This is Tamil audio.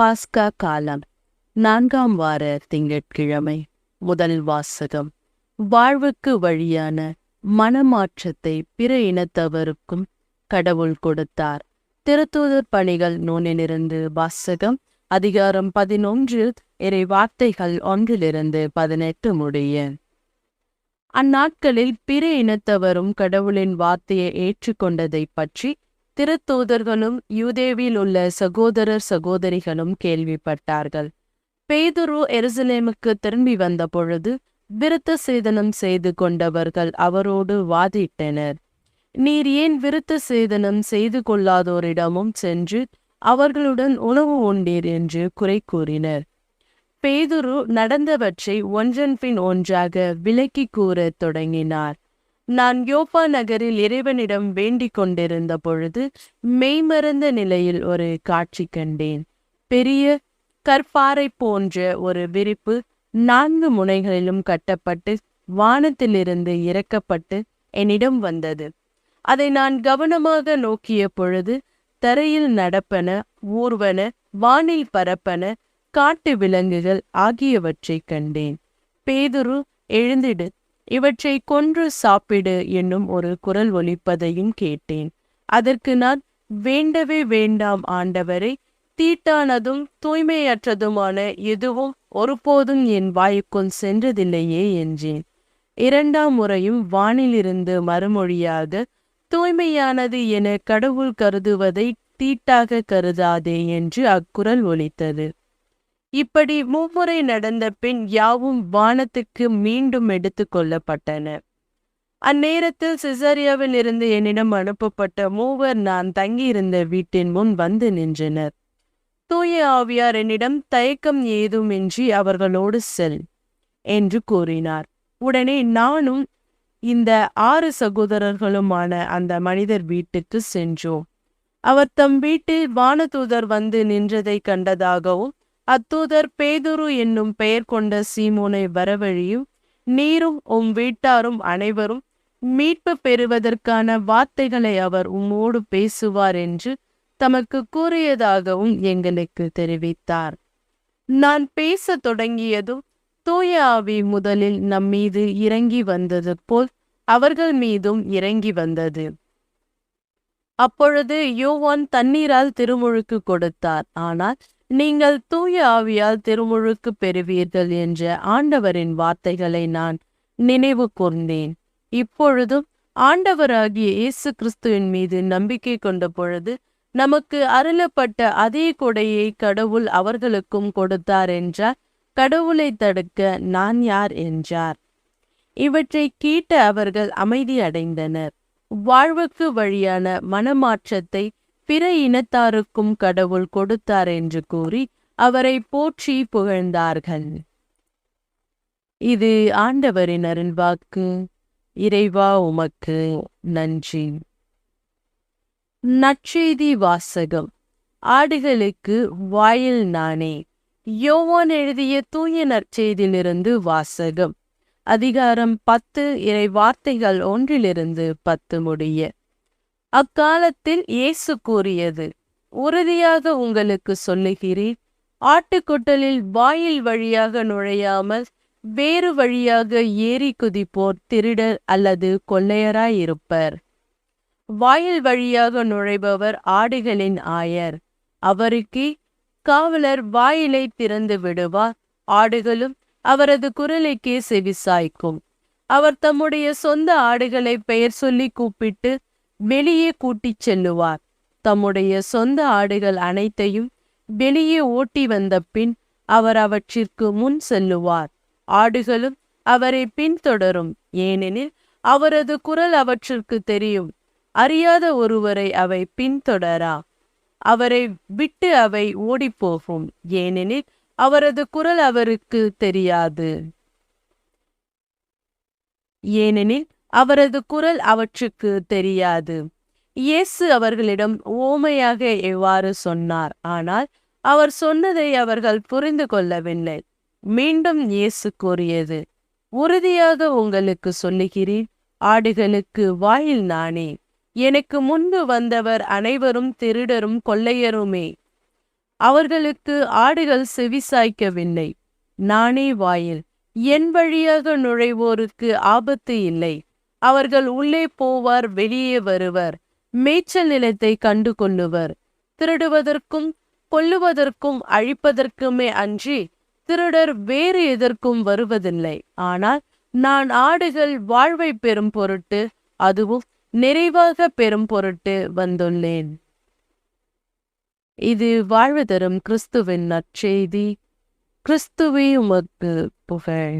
பாஸ்கா காலம் நான்காம் வார திங்கட்கிழமை முதல் வாசகம். வாழ்வுக்கு வழியான மனமாற்றத்தை பிற இனத்தவருக்கும் கடவுள் கொடுத்தார். திருத்தூதர் பணிகள் நூனிலிருந்து வாசகம் அதிகாரம் பதினொன்றில் இறை வார்த்தைகள் ஒன்றிலிருந்து பதினெட்டு முடிய. அந்நாட்களில் பிற இனத்தவரும் கடவுளின் வார்த்தையை ஏற்றுக்கொண்டதைப் பற்றி திருத்தூதர்களும் யூதேவில் உள்ள சகோதரர் சகோதரிகளும் கேள்விப்பட்டார்கள். பேதுரு எருசலேமுக்கு திரும்பி வந்த பொழுது விருத்த சேதனம் செய்து கொண்டவர்கள் அவரோடு வாதிட்டனர். நீர் ஏன் விருத்த சேதனம் செய்து கொள்ளாதோரிடமும் சென்று அவர்களுடன் உணவு உண்டீர் என்று குறை கூறினர். பேதுரு நடந்தவற்றை ஒன்றன் பின் ஒன்றாக விலக்கி கூறத் தொடங்கினார். நான் யோப்பா நகரில் இறைவனிடம் வேண்டிக் கொண்டிருந்த பொழுது மெய்மறந்த நிலையில் ஒரு காட்சி கண்டேன். பெரிய கற்பாறை போன்ற ஒரு விரிப்பு நான்கு முனைகளிலும் கட்டப்பட்டு வானத்திலிருந்து இறக்கப்பட்டு என்னிடம் வந்தது. அதை நான் கவனமாக நோக்கிய பொழுது தரையில் நடப்பன ஊர்வன வானில் பரப்பன காட்டு விலங்குகள் ஆகியவற்றைக் கண்டேன். பேதுரு எழுந்திடு இவற்றை கொன்று சாப்பிடு என்னும் ஒரு குரல் ஒலிப்பதையும் கேட்டேன். அதற்கு நான் வேண்டவே வேண்டாம் ஆண்டவரை தீட்டானதும் தூய்மையற்றதுமான எதுவும் ஒருபோதும் என் வாயுக்குள் சென்றதில்லையே என்றேன். இரண்டாம் முறையும் வானிலிருந்து மறுமொழியாக தூய்மையானது என கடவுள் கருதுவதை தீட்டாக கருதாதே என்று அக்குரல் ஒலித்தது. இப்படி மும்முறை நடந்த பின் யாவும் வானத்துக்கு மீண்டும் எடுத்து கொள்ளப்பட்டன. அந்நேரத்தில் சிசரியாவில் இருந்து என்னிடம் அனுப்பப்பட்ட மூவர் நான் தங்கியிருந்த வீட்டின் முன் வந்து நின்றனர். தூய ஆவியார் என்னிடம் தயக்கம் ஏதுமின்றி அவர்களோடு செல் என்று கூறினார். உடனே நானும் இந்த ஆறு சகோதரர்களுமான அந்த மனிதர் வீட்டுக்கு சென்றோம். அவர் தம் வீட்டில் வானதூதர் வந்து நின்றதை கண்டதாகவும் அத்தூதர் பேதுரு என்னும் பெயர் கொண்ட சீமோனை வரவழியும் நீரும் உம் வீட்டாரும் அனைவரும் மீட்பு பெறுவதற்கான வார்த்தைகளை அவர் உம்மோடு பேசுவார் என்று தமக்கு கூறியதாகவும் எங்களுக்கு தெரிவித்தார். நான் பேசத் தொடங்கியதும் தூய ஆவி முதலில் நம் மீது இறங்கி வந்தது போல் அவர்கள் மீதும் இறங்கி வந்தது. அப்பொழுது யோவான் தண்ணீரால் திருமுழுக்கு கொடுத்தார். ஆனால் நீங்கள் தூய ஆவியால் திருமுழுக்கு பெறுவீர்கள் என்ற ஆண்டவரின் வார்த்தைகளை நான் நினைவு கூர்ந்தேன். இப்பொழுதும் ஆண்டவராகிய இயேசு கிறிஸ்துவின் மீது நம்பிக்கை கொண்ட பொழுது நமக்கு அருளப்பட்ட அதே கொடையை கடவுள் அவர்களுக்கும் கொடுத்தார் என்றார் கடவுளை தடுக்க நான் யார் என்றார். இவற்றை கேட்ட அவர்கள் அமைதி அடைந்தனர். வாழ்வுக்கு வழியான மனமாற்றத்தை பிற இனத்தாருக்கும் கடவுள் கொடுத்தார் என்று கூறி அவரை போற்றி புகழ்ந்தார்கள். இது ஆண்டவரின் அருள்வாக்கு. இறைவா உமக்கு நன்றி. நற்செய்தி வாசகம். ஆடுகளுக்கு வாயில் நானே. யோவான் எழுதிய தூய நற்செய்தியிலிருந்து வாசகம். அதிகாரம் பத்து இறை வார்த்தைகள் ஒன்றிலிருந்து பத்து முடிய. அக்காலத்தில் இயேசு கூறியது உறுதியாக உங்களுக்கு சொல்லுகிறேன் ஆட்டுக்கொட்டலில் வாயில் வழியாக நுழையாமல் வேறு வழியாக ஏறி குதிப்போர் திருடர் அல்லது கொள்ளையராயிருப்பர். வாயில் வழியாக நுழைபவர் ஆடுகளின் ஆயர். அவருக்கு காவலர் வாயிலை திறந்து விடுவார். ஆடுகளும் அவரது குரலுக்கே செவிசாய்க்கும். அவர் தம்முடைய சொந்த ஆடுகளை பெயர் சொல்லி கூப்பிட்டு வெளியே கூட்டிச் செல்லுவார். தம்முடைய சொந்த ஆடுகள் அனைத்தையும் வெளியே ஓட்டி வந்த பின் அவர் அவற்றிற்கு முன் செல்லுவார். ஆடுகளும் அவரை பின்தொடரும். ஏனெனில் அவரது குரல் அவற்றிற்கு தெரியும். அறியாத ஒருவரை அவை பின்தொடரா? அவரை விட்டு அவை ஓடிப்போகும். ஏனெனில் அவரது குரல் அவருக்கு தெரியாது. ஏனெனில் அவரது குரல் அவற்றுக்கு தெரியாது. இயேசு அவர்களிடம் ஓமையாக எவ்வாறு சொன்னார். ஆனால் அவர் சொன்னதை அவர்கள் புரிந்து கொள்ளவில்லை. மீண்டும் இயேசு கூறியது உறுதியாக உங்களுக்கு சொல்லுகிறேன் ஆடுகளுக்கு வாயில் நானே. எனக்கு முன்பு வந்தவர் அனைவரும் திருடரும் கொள்ளையருமே. அவர்களுக்கு ஆடுகள் செவிசாய்க்கவில்லை. நானே வாயில். என் வழியாக நுழைவோருக்கு ஆபத்து இல்லை. அவர்கள் உள்ளே போவார் வெளியே வருவர். மேய்ச்சல் நிலத்தை கண்டு கொள்ளுவர் திருடுவதற்கும் கொல்லுவதற்கும் அழிப்பதற்குமே அன்றி திருடர் வேறு எதற்கும் வருவதில்லை. ஆனால் நான் ஆடுகள் வாழ்வை பெறும் பொருட்டு அதுவும் நிறைவாக பெறும் பொருட்டு வந்துள்ளேன். இது வாழ்வு தரும் கிறிஸ்துவின் நற்செய்தி. கிறிஸ்துவே உமக்கு புகழ்.